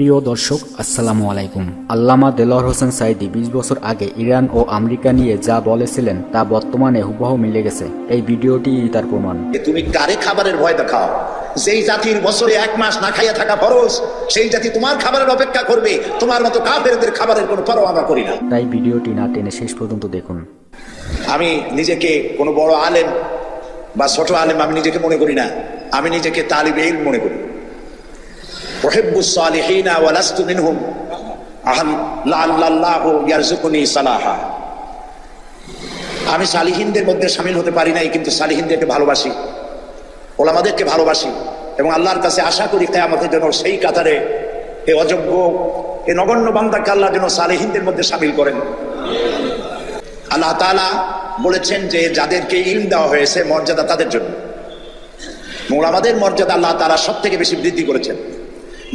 প্রিয় দর্শক আসসালামু আলাইকুম। আল্লামা দেলোয়ার হোসেন সাইদি বিশ বছর আগে ইরান ও আমেরিকা নিয়ে যা বলেছিলেন তা বর্তমানে হুবহু মিলে গেছে। এই ভিডিওটি তার প্রমাণ। তুমি কারে খাবারের ভয় দেখাও যেই জাতির বছরে এক মাস না খাইয়া থাকা ফরজ সেই জাতি তোমার খাবারের অপেক্ষা করবে তোমার মতো কাফেরদের খাবারের কোনো পরোয়া আমরা করি না। তাই ভিডিওটি না টেনে শেষ পর্যন্ত দেখুন। আমি নিজেকে কোনো বড় আলেম বা ছোট আলেম আমি নিজেকে মনে করি না। আমি নিজেকে তালিবে ইলম মনে করি। সালাহা। আমি সালিহিনদের মধ্যে সামিল হতে পারি নাই, কিন্তু সালিহিনদেরকে ভালোবাসি। ওলামাদেরকে ভালোবাসি। এবং আল্লাহর কাছে আশা করি কেয়ামতের জন্য সেই কাতারে এ অযোগ্য, এ নগণ্য বান্দাকে আল্লাহ যেন সালেহিনদের মধ্যে সামিল করেন। আল্লাহ তাআলা বলেছেন যে যাদেরকে ইলম দেওয়া হয়েছে মর্যাদা তাদের জন্য। মোলামাদের মর্যাদা আল্লাহ তালা সব থেকে বেশি বৃদ্ধি করেছেন।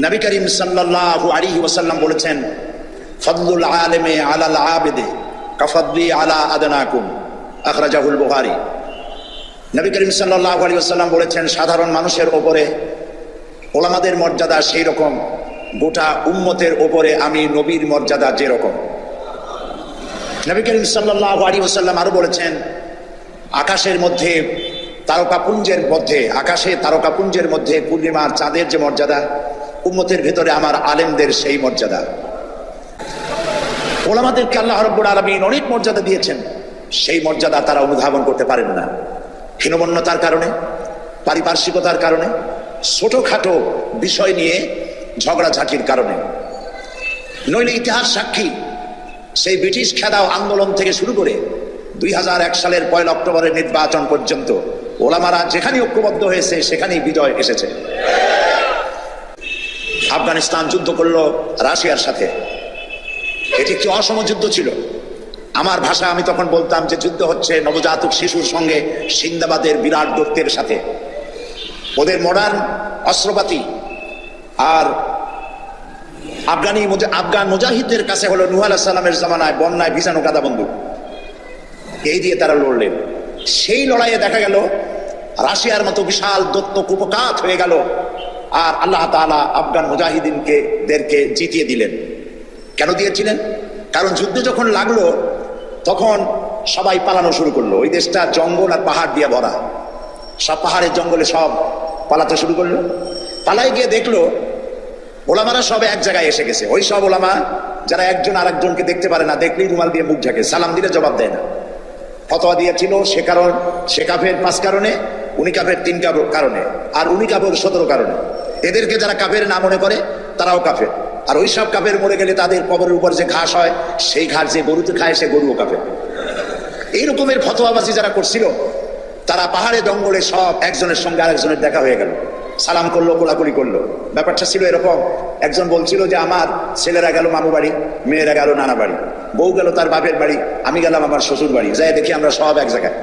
নবী করিম সাল্লাল্লাহু আলাইহি ওয়াসাল্লাম বলেছেন, ফদলুল আলেমে আলাল আবেদে কাফাদ্দি আলা আদনাকুম আখরাজাহুল বুখারী। নবী করিম সাল্লাহ আলী আসাল্লাম বলেছেন, সাধারণ মানুষের ওপরে ওলামাদের মর্যাদা সেই রকম, গোটা উম্মতের ওপরে আমি নবীর মর্যাদা যেরকম নবী করিম সাল্লাহ আলী আসাল্লাম আরও বলেছেন, আকাশের মধ্যে তারকাপুঞ্জের মধ্যে, আকাশে তারকাপুঞ্জের মধ্যে পূর্ণিমার চাঁদের যে মর্যাদা উম্মতের ভেতরে আমার আলেমদের সেই মর্যাদা। ওলামাদেরকে আল্লাহ রব্বুল আলমিন অনেক মর্যাদা দিয়েছেন। সেই মর্যাদা তারা অনুধাবন করতে পারেন না। হীনমন্যতার কারণে, পারিপার্শ্বিকতার কারণে, ছোটখাটো বিষয় নিয়ে ঝগড়াঝাঁটির কারণে। নইলে ইতিহাস সাক্ষী, সেই ব্রিটিশ খেদাও আন্দোলন থেকে শুরু করে দুই হাজার এক সালের পয়লা অক্টোবরের নির্বাচন পর্যন্ত ওলামারা যেখানে ঐক্যবদ্ধ হয়েছে, সেখানেই বিজয় এসেছে। আফগানিস্তান যুদ্ধ করল রাশিয়ার সাথে। এটি একটি অসম যুদ্ধ ছিল। আমার ভাষা আমি তখন বলতাম যে যুদ্ধ হচ্ছে নবজাতক শিশুর সঙ্গে সিন্দাবাদের বিরাট দত্তের সাথে। ওদের মডার্ন অস্ত্রপাতি আর আফগানি আফগান মুজাহিদদের কাছে হলো নুহ আলাহ সাল্লামের জামানায় বন্যায় ভিসানো কাদা বন্দুক। এই দিয়ে তারা লড়লেন। সেই লড়াইয়ে দেখা গেল, রাশিয়ার মতো বিশাল দত্ত কুপকাত হয়ে গেল। আর আল্লাহ তাআলা আফগান মুজাহিদিনকে দেরকে জিতিয়ে দিলেন। কেন দিয়েছিলেন? কারণ যুদ্ধ যখন লাগল, তখন সবাই পালানো শুরু করল। ওই দেশটা জঙ্গল আর পাহাড় দিয়ে ভরা। সব পাহাড়ের জঙ্গলে সব পালাতে শুরু করল। পালাই গিয়ে দেখল, ওলামারা সব এক জায়গায় এসে গেছে। ওই সব ওলামা যারা একজন আর একজনকে দেখতে পারে না, দেখলেই রুমাল দিয়ে মুখ ঢাকে, সালাম দিলে জবাব দেয় না। ফতোয়া দিয়েছিল সে কারণ, সে কাফের পাঁচ কারণে, উনি কাফের তিন কারণে, আর উনি কাফের সতেরো কারণে। এদেরকে যারা কাফের না মনে করে, তারাও কাফের। আর ওই সব কাফের মরে গেলে তাদের কবরের উপর যে ঘাস হয়, সেই ঘাস যে গরুতে খায়, সে গরুও কাফের। এই রকমের যারা করছিল, তারা পাহাড়ে জঙ্গলে সব একজনের সঙ্গে আরেকজনের দেখা হয়ে গেল। সালাম করল, কোলাকুলি করল। ব্যাপারটা ছিল এরকম। একজন বলছিল যে, আমার ছেলেরা গেল মামু বাড়ি, মেয়েরা গেল নানা বাড়ি। বউ গেল তার বাপের বাড়ি, আমি গেলাম আমার শ্বশুর বাড়ি। যাই দেখি আমরা সব এক জায়গায়।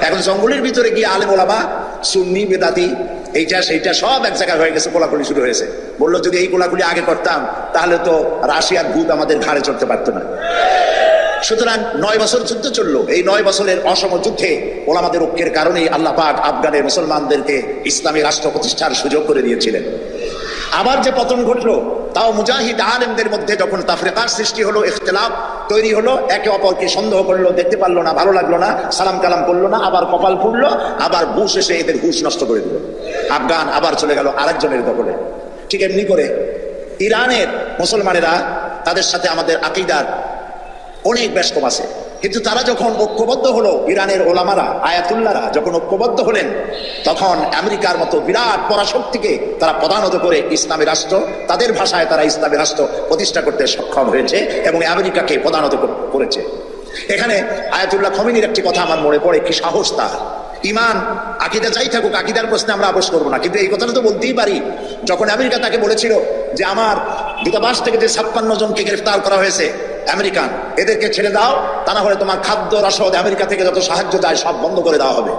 এখন জঙ্গলের ভিতরে গিয়ে আলেম ওলামা সুন্নি বেদাতি, এইটা, সেইটা সব এক জায়গায় হয়ে গেছে, কোলাকুলি শুরু হয়েছে। বলল, যদি এই কোলাকুলি আগে করতাম, তাহলে তো রাশিয়ার ভূত আমাদের ঘাড়ে চড়তে পারতো না। সুতরাং নয় বছর যুদ্ধ চলল। এই নয় বছরের অসম যুদ্ধে ওলামাদের ঐক্যের কারণেই আল্লাহ পাক আফগানের মুসলমানদেরকে ইসলামী রাষ্ট্র প্রতিষ্ঠার সুযোগ করে দিয়েছিলেন। আবার যে পতন ঘটলো তাও মুজাহিদ আলেমদের মধ্যে যখন তাফরিকার সৃষ্টি হলো, ইখতলাফ তৈরি হলো, একে অপরকে সন্দেহ করল, দেখতে পারল না, ভালো লাগল না, সালাম কালাম করল না, আবার কপাল ফুটলো, আবার বুশ এসে এদের হুশ নষ্ট করে দিল। আফগান আবার চলে গেল আরেকজনের দখলে। ঠিক এমনি করে ইরানের মুসলমানেরা তাদের সাথে আমাদের আকিদার অনেক ব্যস্ত আছে। কিন্তু তারা যখন ঐক্যবদ্ধ হলো, ইরানের ওলামারা আয়াতুল্লারা যখন ঐক্যবদ্ধ হলেন, তখন আমেরিকার মতো বিরাট পরাশক্তিকে তারা প্রধানত করে ইসলামী রাষ্ট্র, তাদের ভাষায় তারা ইসলামী রাষ্ট্র প্রতিষ্ঠা করতে সক্ষম হয়েছে এবং আমেরিকাকে প্রধানত করেছে। এখানে আয়াতুল্লাহ খমিনীর একটি কথা আমার মনে পড়ে, কি সাহস তার। ইমান, আকিদা যাই থাকুক, আকিদার প্রশ্নে আমরা আপোষ করব না, কিন্তু এই কথাটা তো বলতেই পারি। যখন আমেরিকা তাকে বলেছিল যে, আমার দূতাবাস থেকে যে ছাপ্পান্ন জনকে গ্রেফতার করা হয়েছে আমেরিকান, এদেরকে ছেড়ে দাও, তা না হলে তোমার খাদ্য রসদ আমেরিকা থেকে যত সাহায্য যায় সব বন্ধ করে দেওয়া হবে।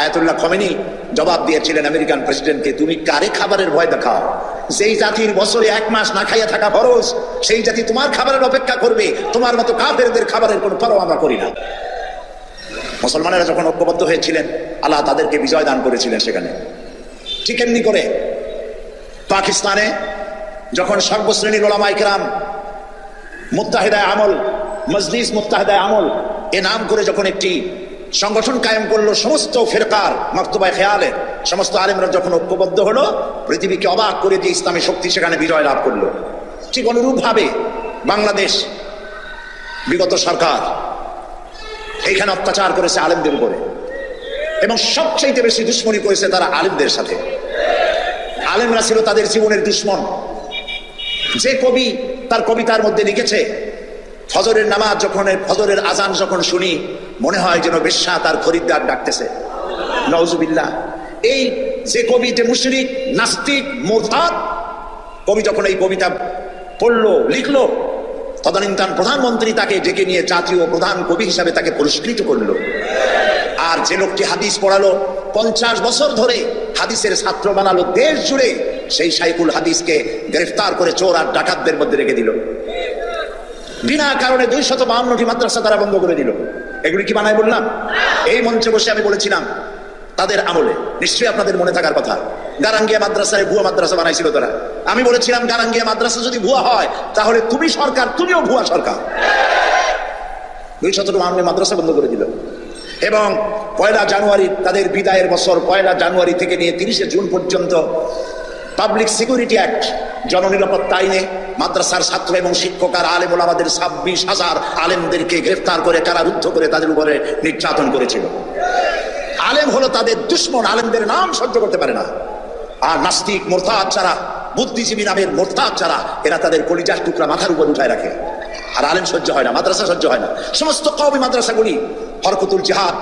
আয়াতুল্লাহ খমেনি জবাব দিয়েছিলেন আমেরিকান প্রেসিডেন্টকে, তুমি কারে খাবারের ভয় দেখাও? যেই জাতির বছরে এক মাস না খাইয়া থাকা ফরজ, সেই জাতি তোমার খাবারের অপেক্ষা করবে। তোমার মতো কাফেরদের খাবারের কোনো পরোয়া আমরা করি না। মুসলমানেরা যখন ঐক্যবদ্ধ হয়েছিলেন, আল্লাহ তাদেরকে বিজয় দান করেছিলেন সেখানে। ঠিক এমনি করে পাকিস্তানে যখন সর্বশ্রেণীর ওলামাই কেরাম মুত্তাহিদায় আমল, মজলিস মুত্তাহিদায় আমল, এ নাম করে যখন একটি সংগঠন কায়েম করল সমস্ত ফেরকার মক্তবায় খেয়ালের সমস্ত আলেমরা যখন ঐক্যবদ্ধ হলো, পৃথিবীকে অবাক করে দিয়ে ইসলামী শক্তি সেখানে বিজয় লাভ করল। ঠিক অনুরূপভাবে বাংলাদেশ, বিগত সরকার, এইখানে অত্যাচার করেছে আলেমদের উপরে। এবং সবচেয়ে বেশি দুশ্মনী করেছে তারা আলেমদের সাথে। আলেমরা ছিল তাদের জীবনের দুশ্মন। যে কবি তার কবিতার মধ্যে লিখেছে, ফজরের নামাজ যখন ফজরের আজান যখন শুনি, মনে হয় যেন বেশ্যা তার খরিদ্দার ডাকতেছে। নওজুবিল্লাহ এই যে কবি, যে মুশরিক, নাস্তিক, মোরতাদ, কবি যখন এই কবিতা পড়ল, লিখলো, তদানীন্তন প্রধানমন্ত্রী তাকে ডেকে নিয়ে জাতীয় প্রধান কবি হিসাবে তাকে পুরস্কৃত করল। আর যে লোকটি হাদিস পড়ালো, পঞ্চাশ বছর ধরে হাদিসের ছাত্র বানালো দেশ জুড়ে, সেই সাইকুল হাদিসকে গ্রেফতার করে চোর আর ডাকাতদের মধ্যে রেখে দিল। বিনা কারণে দুই শত বাহান্নটি মাদ্রাসা তারা বন্ধ করে দিল। এগুলি কি বানায় বললাম? এই মঞ্চে বসে আমি বলেছিলাম, তাদের আমলে, নিশ্চয়ই আপনাদের মনে থাকার কথা, গারাঙ্গিয়া মাদ্রাসায় ভুয়া মাদ্রাসা বানাইছিল তারা। আমি বলেছিলাম, গারাঙ্গিয়া মাদ্রাসা যদি ভুয়া হয়, তাহলে তুমি সরকার, তুমিও ভুয়া সরকার। দুই শত বাহান্ন মাদ্রাসা বন্ধ করে দিল। এবং পয়লা জানুয়ারি, তাদের বিদায়ের বছর, পয়লা জানুয়ারি থেকে নিয়ে তিরিশে জুন পর্যন্ত পাবলিক সিকিউরিটি অ্যাক্ট জননিরাপত্তা আইনে মাদ্রাসার ছাত্র এবং শিক্ষক আর আলেম আমাদের ছাব্বিশ হাজার আলেমদেরকে গ্রেফতার করে কারারুদ্ধ করে তাদের উপরে নির্যাতন করেছিল। আলেম হলো তাদের দুশ্মন, আলেমদের নাম সহ্য করতে পারে না। আর নাস্তিক, মোরতাদ ছাড়া বুদ্ধিজীবী নামের মোরতাদ ছাড়া এরা তাদের কলিজার টুকরা মাথার উপর উঠায় রাখে। আর আলেম সহ্য হয় না, মাদ্রাসা সহ্য হয় না। সমস্ত কবি মাদ্রাসাগুলি হরকতুল জিহাদ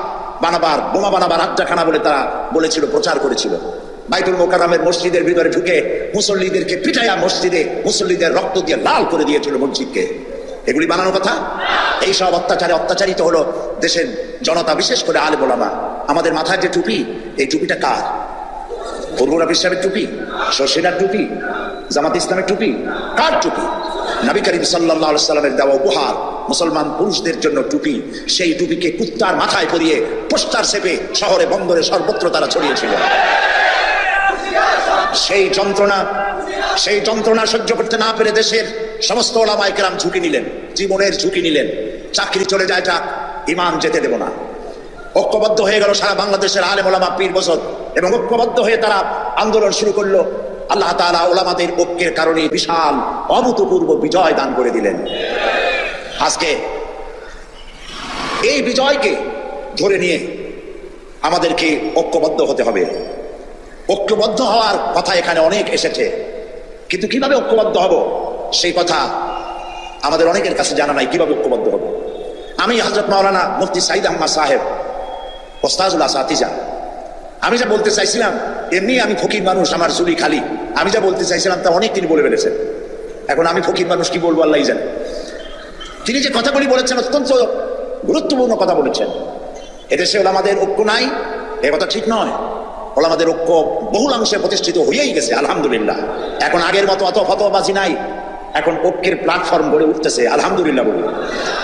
বানাবার, বোমা বানাবার আড্ডাখানা বলে তারা বলেছিল, প্রচার করেছিল। বাইতুল মোকাররমের মসজিদের ভিতরে ঢুকে মুসল্লিদেরকে পিটাইয়া মসজিদে মুসল্লিদের রক্ত দিয়ে লাল করে দিয়েছিল মসজিদকে। এগুলি বানানোর কথা? এই সব অত্যাচারে অত্যাচারিত হলো দেশের জনতা, বিশেষ করে আলে বলামা আমাদের মাথায় যে টুপি, এই টুপিটা কার? বরগুনা সাহেবের টুপি শশীরার টুপি, জামাত ইসলামের টুপি, কার টুপি? নবী করিম সাল্লাহ সাল্লামের দেওয়া উপহার, মুসলমান পুরুষদের জন্য টুপি, সেই টুপিকে কুত্তার মাথায় পরিয়ে পোস্টার সেপে শহরে, বন্দরে সর্বত্র তারা ছড়িয়েছিল। সেই যন্ত্রণা সেই যন্ত্রণা সহ্য করতে না পেরে দেশের সমস্ত ওলামাইকেরাম ঝুঁকি নিলেন, জীবনের ঝুঁকি নিলেন। চাকরি চলে যায় যাক ইমান যেতে দেব না। ঐক্যবদ্ধ হয়ে গেল সারা বাংলাদেশের আলেম ওলামা পীর বসত এবং ঐক্যবদ্ধ হয়ে তারা আন্দোলন শুরু করল। আল্লাহ তালা ওলামাদের ঐক্যের কারণে বিশাল, অভূতপূর্ব বিজয় দান করে দিলেন। আজকে এই বিজয়কে ধরে নিয়ে আমাদেরকে ঐক্যবদ্ধ হতে হবে। ঐক্যবদ্ধ হওয়ার কথা এখানে অনেক এসেছে। কিন্তু কীভাবে ঐক্যবদ্ধ হব? সেই কথা আমাদের অনেকের কাছে জানা নাই, কীভাবে ঐক্যবদ্ধ হব? আমি হজরত মাওলানা মুফতি সাইদ আহমদ সাহেব ওস্তাজুল্লাহ সাতিজা আমি যা বলতে চাইছিলাম, এমনি আমি ফকির মানুষ, আমার চুলি খালি। আমি যা বলতে চাইছিলাম তা অনেক তিনি বলে ফেলেছেন। এখন আমি ফকির মানুষ কি বলব আল্লাহ জানে। তিনি যে কথাগুলি বলেছেন, অত্যন্ত গুরুত্বপূর্ণ কথা বলেছেন। এদেশে আমাদের ঐক্য নাই, এ কথা ঠিক নয়। ওলামাদের ঐক্য বহুলাংশে প্রতিষ্ঠিত হয়েই গেছে, আলহামদুলিল্লাহ। এখন আগের মতো অত ফতবাজি নাই। এখন ঐক্যের প্ল্যাটফর্ম গড়ে উঠতেছে, আলহামদুলিল্লাহ বলি।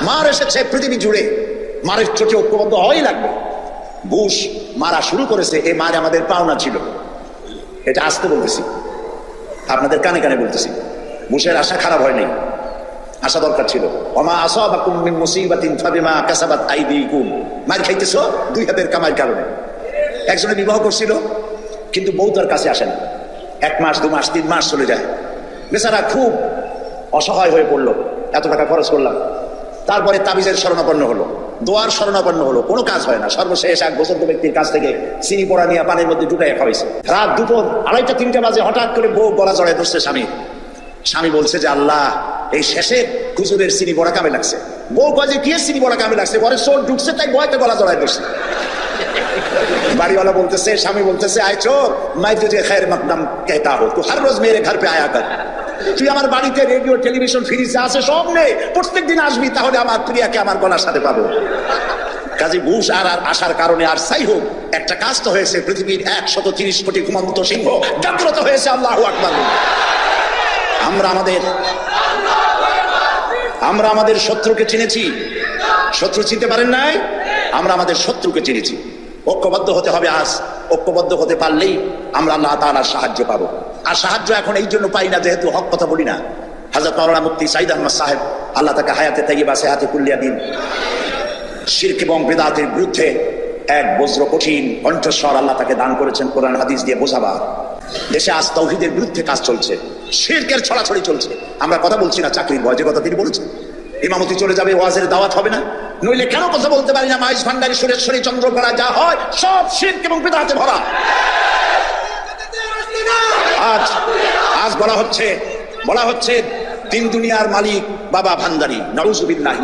মার এসেছে পৃথিবী জুড়ে, মারের চোখে ঐক্যবদ্ধ হওয়াই লাগবে। বুশ মারা শুরু করেছে এই মার আমাদের পাওনা ছিল। এটা আসতে বলতেছি। আপনাদের কানে কানে বলতেছি। বুশের আশা খারাপ হয় নাই। আশা দরকার ছিল। অমা আসাবাকুম মিন মুসিবাতিন ফাবিমা কাসাবাত আইদিকুম। মার খাইতেছো, দুই হাতের কামাইয়ের কারণে। একজনে বিবাহ করছিল, কিন্তু বউ তার কাছে আসে না। এক মাস, দু মাস, তিন মাস চলে যায়। বেচারা খুব অসহায় হয়ে পড়ল। এত টাকা খরচ করলাম। তারপরে তাবিজের শরণাপন্ন হলো। দোয়ার শরণাপন্ন হলো। কোনো কাজ হয় না। সর্বশেষ এক বছর ব্যক্তির কাছ থেকে চিনি পড়া নিয়ে পানির মধ্যে ঢুকাইয়া খাওয়াইছে। রাত দুপুর আড়াইটা, তিনটা বাজে হঠাৎ করে বউ গলা জড়ায় ধরছে স্বামী। স্বামী বলছে যে, আল্লাহ, এই শেষে খুচুরের চিনি বড়া কামে লাগছে। বউ কয় যে, কি চিনি বড়া কামে লাগছে? পরে চোর ঢুকছে, তাই বয়তে গলা জড়ায় ধরছে। বাড়িওয়ালা বলতেছে, স্বামী বলতেছে, আয় চোর মাই তুঝে খের মকদম কেতা হো তু হর রোজ মেরে ঘর পে আয়া কর। তুই আমার বাড়িতে রেডিও টেলিভিশন ফ্রিজ আছে সব নেই প্রত্যেক দিন আসবি, তাহলে আমার প্রিয়াকে আমার গলার সাথে পাবো। কাজী বুশ আর আর আসার কারণে আর সাই হোক, একটা কাজ তো হয়েছে, পৃথিবীর একশত তিরিশ কোটি ঘুমন্ত সিংহ জাগ্রত হয়েছে, আল্লাহ আকবর। আমরা আমাদের আমরা আমাদের শত্রুকে চিনেছি। শত্রু চিনতে পারেন নাই? আমরা আমাদের শত্রুকে চিনেছি। ঐক্যবদ্ধ হতে হবে আজ। ঐক্যবদ্ধ হতে পারলেই আমরা আল্লাহ তাআলার সাহায্য পাবো। আর সাহায্য এখন এই জন্য পাই না, যেহেতু হক কথা বলি না। হাজরত মাওলানা মুফতি সাইদ আহমদ সাহেব, আল্লাহ তাকে হায়াতে তাই তাইবা সেহাতে কুল্লিয়া দিন। শির্ক এবং বেদাতের বিরুদ্ধে এক বজ্র কঠিন কণ্ঠস্বর আল্লাহ তাকে দান করেছেন কোরআন হাদিস দিয়ে বোঝাবার দেশে আজ তৌহিদের বিরুদ্ধে কাজ চলছে। শিরকের ছড়াছড়ি চলছে। আমরা কথা বলছি না চাকরির ভয় কথা তিনি বলেছেন। ইমামতি চলে যাবে, ওয়াজের দাওয়াত হবে না। নইলে কেন কথা বলতে পারি না? মাইজ ভান্ডারী, সুরেশ্বরী চন্দ্রকলা যা হয়, সব শির্ক এবং বেদাতে ভরা। আজ আজ বলা হচ্ছে বলা হচ্ছে, তিন দুনিয়ার মালিক বাবা ভান্ডারি নরুজুবিল্লাহ।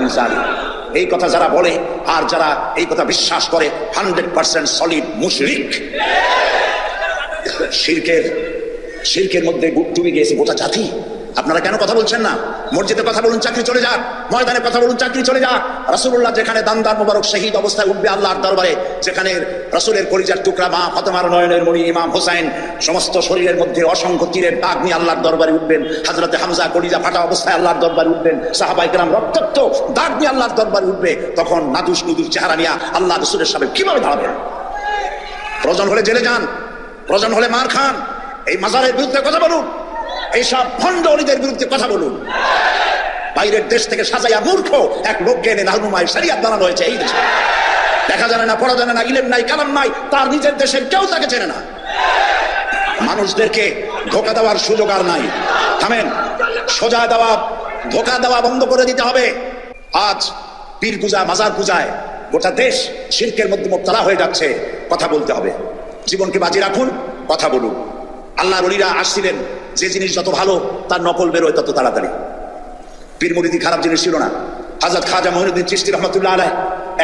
এই কথা যারা বলে, আর যারা এই কথা বিশ্বাস করে, হান্ড্রেড পার্সেন্ট সলিড মুশরিক। শিরকের শিরকের মধ্যে ডুবে গিয়েছে গোটা জাতি। আপনারা কেন কথা বলছেন না? মসজিদে কথা বলুন, চাকরি চলে যাক। ময়দানে কথা বলুন, চাকরি চলে যাক। রাসূলুল্লাহ যেখানে দান্দার মোবারক শহীদ অবস্থায় উঠবে আল্লাহর দরবারে, যেখানে রাসূলের কলিজার টুকরা মা ফাতেমার নয়নের মণি ইমাম হোসাইন, সমস্ত শরীরের মধ্যে অসংখ্য তীরের দাগ নিয়ে আল্লাহর দরবারে উঠবেন। হযরতে হামজা কলিজা ফাটা অবস্থায় আল্লাহর দরবারে উঠবেন। সাহাবাই কেরাম রক্তাক্ত দাগ নিয়ে আল্লাহর দরবারে উঠবে। তখন নাদুস নুদুর চেহারা নিয়ে আল্লাহ রসুলের সামনে কীভাবে দাঁড়াবেন? প্রয়োজন হলে জেলে যান, প্রয়োজন হলে মার খান। এই মাজারের বিরুদ্ধে কথা বলুন। এইসব ভণ্ড বিরুদ্ধে কথা বলুন। বাইরের দেশ থেকে সাজাইয়া মূর্খ এক লোককে এনে নাহনুমায় সারিয়াত বানানো হয়েছে এই দেশে। দেখা জানে না, পড়া জানে না, ইলেম নাই, কালাম নাই, তার নিজের দেশের কেউ তাকে চেনে না। মানুষদেরকে ধোকা দেওয়ার সুযোগ আর নাই। থামেন, সোজা দেওয়া, ধোকা দেওয়া বন্ধ করে দিতে হবে। আজ পীর পূজা, মাজার পূজায় গোটা দেশ শিল্পের মধ্যে মোবতলা হয়ে যাচ্ছে। কথা বলতে হবে। জীবনকে বাজি রাখুন, কথা বলুন। আল্লাহর অলিরা আসছিলেন, যে জিনিস যত ভালো, তার নকল বেরোয় তত তাড়াতাড়ি। পীর মুরিদি খারাপ জিনিস ছিল না। হাজরত খাজা মহিনুদ্দিন চিস্তি রহমতুল্লাহ আলাই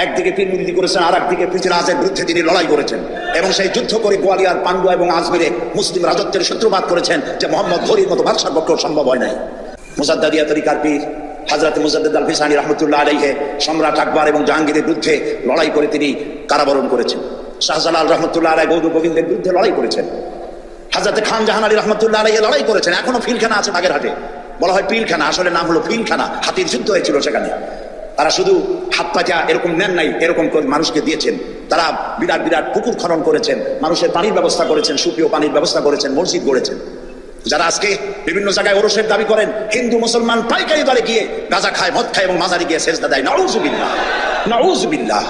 একদিকে পীর মুরিদি করেছেন আর একদিকে পৃথিবীরাজের বিরুদ্ধে তিনি লড়াই করেছেন। এবং সেই যুদ্ধ করে গোয়ালিয়ার পান্ডুয়া এবং আজমিরে মুসলিম রাজত্বের শত্রুবাদ করেছেন যে মোহাম্মদ ঘড়ির মতো বাদশার পক্ষেও সম্ভব হয় নাই। মুজাদ্দাদিয়া তরিকার পীর হাজরত মুজাদ্দিদ আল ফিসানি রহমতুল্লাহ আলাইহে, সম্রাট আকবর এবং জাহাঙ্গীরের বিরুদ্ধে লড়াই করে তিনি কারাবরণ করেছেন। শাহজালাল রহমতুল্লাহ আলাই গৌর গোবিন্দের বিরুদ্ধে লড়াই করেছেন। হাজরতে খান জাহান আলী রহমতুল্লাহ আলাই লড়াই করেছেন, এখনও ফিলখানা আছে বাগেরহাটে। বলা হয় পিলখানা আসলে নাম হলো ফিলখানা, হাতির যুদ্ধ হয়েছিল সেখানে। তারা শুধু হাত পাচা এরকম নেন নাই, এরকম মানুষকে দিয়েছেন। তারা বিরাট বিরাট পুকুর খনন করেছেন, মানুষের পানির ব্যবস্থা করেছেন, সুপ্রিয় পানির ব্যবস্থা করেছেন, মসজিদ গড়েছেন। যারা আজকে বিভিন্ন জায়গায় ওরসের দাবি করেন, হিন্দু, মুসলমান পাইকারি দলে গিয়ে গাঁজা খায়, মদ খায় এবং মাজারে গিয়ে সেজদা দেয়, নউজুবিল্লাহ নউজুবিল্লাহ।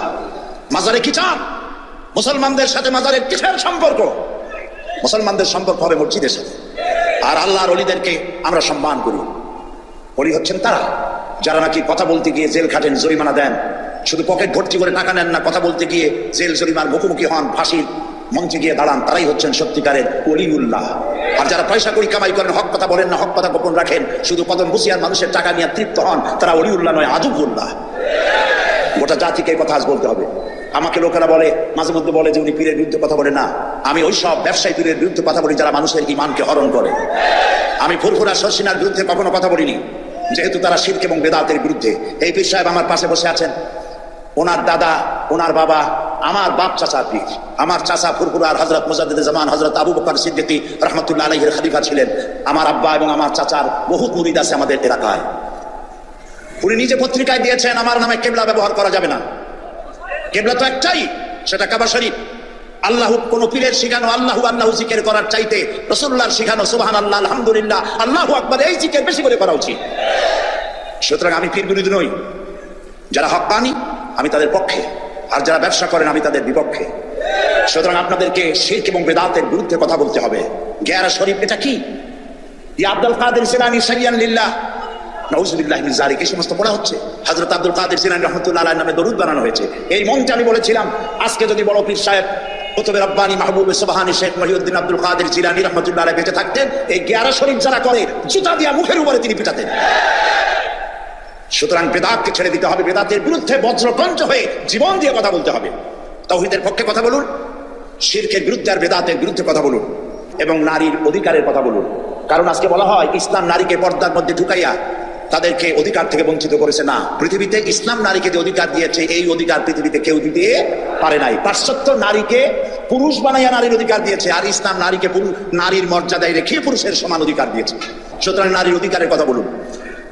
মাজারে কি চান মুসলমানদের সাথে মাজারের কিসের সম্পর্ক? মুসলমানদের সম্পর্ক হবে মসজিদের সাথে। আর আল্লাহর অলিদেরকে আমরা সম্মান করি। অলি হচ্ছেন তারা। যারা নাকি কথা বলতে গিয়ে জেল খাটেন, জরিমানা দেন। শুধু পকেট ভর্তি করে টাকা নেন না, কথা বলতে গিয়ে জেল, জরিমার মুখোমুখি হন, ফাঁসির মঞ্চে গিয়ে দাঁড়ান, তারাই হচ্ছেন সত্যিকারের অলিউল্লাহ। আর যারা পয়সা করি কামাই করেন, হক কথা বলেন না, হক কথা গোপন রাখেন, শুধু কদম বুঝিয়ার মানুষের টাকা নিয়ে তৃপ্ত হন, তারা অলিউল্লাহ নয় আদুবুল্লাহ গোটা জাতিকে এই কথা আজ বলতে হবে। আমাকে লোকেরা বলে, মাঝে মধ্যে বলে যে উনি পীরের বিরুদ্ধে কথা বলে না। আমি ওই সব ব্যবসায়ী পীরের বিরুদ্ধে কথা বলি যারা মানুষের ইমানকে হরণ করে। আমি ফুরফুরা শর্ষিনার বিরুদ্ধে কখনো কথা বলিনি, যেহেতু তারা শিল্প এবং বেদাতের বিরুদ্ধে। এই পীর সাহেব আমার পাশে বসে আছেন। ওনার দাদা, ওনার বাবা, আমার বাপ চাচা পীর। আমার চাচা ফুরফুরার হজরত মুজাদ্দিদ জামান হজরত আবু বকর সিদ্দিকী রহমতুল্লাহ আলহের খলিফা ছিলেন। আমার আব্বা এবং আমার চাচার বহুত মুরিদ আছে আমাদের এলাকায়। উনি নিজে পত্রিকায় দিয়েছেন, আমার নামে কেবলা ব্যবহার করা যাবে না। কেবলা তো একটাই, সেটা কাবা শরীফ। আল্লাহ, কোন পীরের শিখানো আল্লাহু আল্লাহু জিকের করার চাইতে রসুল্লাহর শিখানো সুবাহান আল্লাহ আলহামদুলিল্লাহ, আল্লাহ আকবর, এই জিকের বেশি করে করা উচিত। সুতরাং আমি পীর বিরোধী নই। যারা হক পানি আমি তাদের পক্ষে। আর যারা ব্যবসা করেন, আমি তাদের বিপক্ষে। সুতরাং আপনাদেরকে শির্ক এবং বেদাতের বিরুদ্ধে কথা বলতে হবে। গেয়ারা শরীফ, এটা কি? ইয়া আব্দুল কাদের সিলানি, সারিয়ান লিল্লাহ। সমস্ত হচ্ছে। আব্দুল কাদের নামে দরুদ বানানো হয়েছে। এই আমি বলেছিলাম, আজকে যদি বড় সাহেব শেখ মহিউদ্দিন কাদের বেঁচে থাকতেন, এই যারা করে মুখের উপরে তিনি সুতরাং বেদাতকে ছেড়ে দিতে হবে, বেদাতের বিরুদ্ধে বজ্রকঞ্চ হয়ে জীবন দিয়ে কথা বলতে হবে। তৌহিদের পক্ষে কথা বলুন, শিরকের বিরুদ্ধে আর বেদাতের বিরুদ্ধে কথা বলুন, এবং নারীর অধিকারের কথা বলুন। কারণ আজকে বলা হয়, ইসলাম নারীকে পর্দার মধ্যে ঢুকাইয়া তাদেরকে অধিকার থেকে বঞ্চিত করেছে না। পৃথিবীতে ইসলাম নারীকে যে অধিকার দিয়েছে, এই অধিকার পৃথিবীতে কেউ দিতে পারে নাই। পাশ্চাত্য নারীকে পুরুষ বানাইয়া নারীর অধিকার দিয়েছে, আর ইসলাম নারীকে নারীর মর্যাদায় রেখে পুরুষের সমান অধিকার দিয়েছে। সুতরাং নারীর অধিকারের কথা বলুন।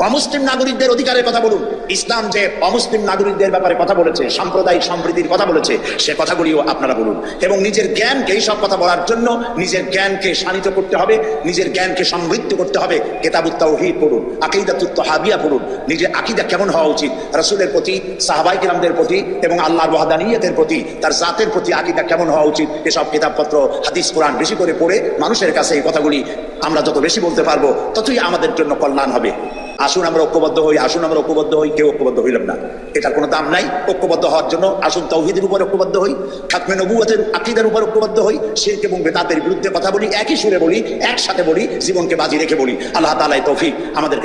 অমুসলিম নাগরিকদের অধিকারের কথা বলুন। ইসলাম যে অমুসলিম নাগরিকদের ব্যাপারে কথা বলেছে, সাম্প্রদায়িক সম্প্রীতির কথা বলেছে, সে কথাগুলিও আপনারা বলুন। এবং নিজের জ্ঞানকে এইসব কথা বলার জন্য নিজের জ্ঞানকে শানিত করতে হবে, নিজের জ্ঞানকে সমৃদ্ধ করতে হবে। কেতাবুত তাওহীদ পড়ুন, আকিদাতুত হাবিয়া পড়ুন। নিজের আকিদা কেমন হওয়া উচিত? রাসূলের প্রতি সাহাবাই কিরামদের প্রতি এবং আল্লাহর ওয়াহদানিয়তের প্রতি, তার জাতের প্রতি আকিদা কেমন হওয়া উচিত? এসব কিতাবপত্র, হাদিস, কোরআন বেশি করে পড়ে মানুষের কাছে এই কথাগুলি আমরা যত বেশি বলতে পারব, ততই আমাদের জন্য কল্যাণ হবে। আসুন আমরা ঐক্যবদ্ধ হই, আসুন আমরা ঐক্যবদ্ধ হই, কেউ ঐক্যবদ্ধ হইলাম না। এটার কোনো দাম নাই, ঐক্যবদ্ধ হওয়ার জন্য আসুন তৌহিদের উপর ঐক্যবদ্ধ হই, খাতমে নবুয়তের আকিদের উপর ঐক্যবদ্ধ হই শিল্প এবং তাদের বিরুদ্ধে কথা বলি, একই সুরে বলি, একসাথে বলি, জীবনকে বাজি রেখে বলি। আল্লাহ তালাই তৌফিক আমাদেরকে